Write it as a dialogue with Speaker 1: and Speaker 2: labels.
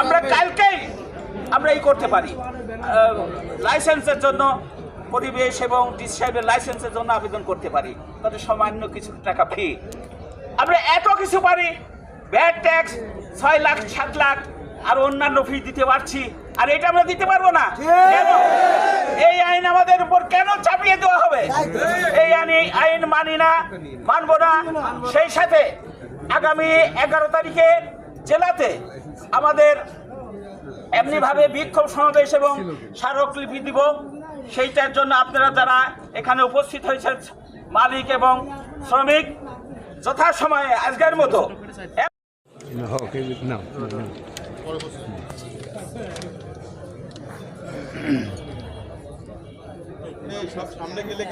Speaker 1: আমরা কালকেই আমরা এই করতে পারি। লাইসেন্সের জন্য পরিবেশ এবং ডিসি সাহেবের লাইসেন্সের জন্য আবেদন করতে পারি। তাতে সামান্য কিছু টাকা ফি। আমরা এত কিছু পারি। ব্যাড ট্যাক্স, ছয় লাখ, সাত লাখ, আর অন্যান্য ফি দিতে পারছি। আর এটা আমরা দিতে পারব না। এই আইন আমাদের উপর কেন চাপিয়ে দেওয়া হবে? এই আইন আইন মানি না, মানবো না। সেই সাথে আগামী এগারো তারিখে জেলাতে আমাদের এমনিভাবে বিক্ষোভ সমাবেশ এবং স্মারকলিপি দিব সেইটার জন্য আপনারা যারা এখানে উপস্থিত হয়েছেন মালিক এবং শ্রমিক যথাসময়ে আজকের মতো
Speaker 2: সামনে গেলে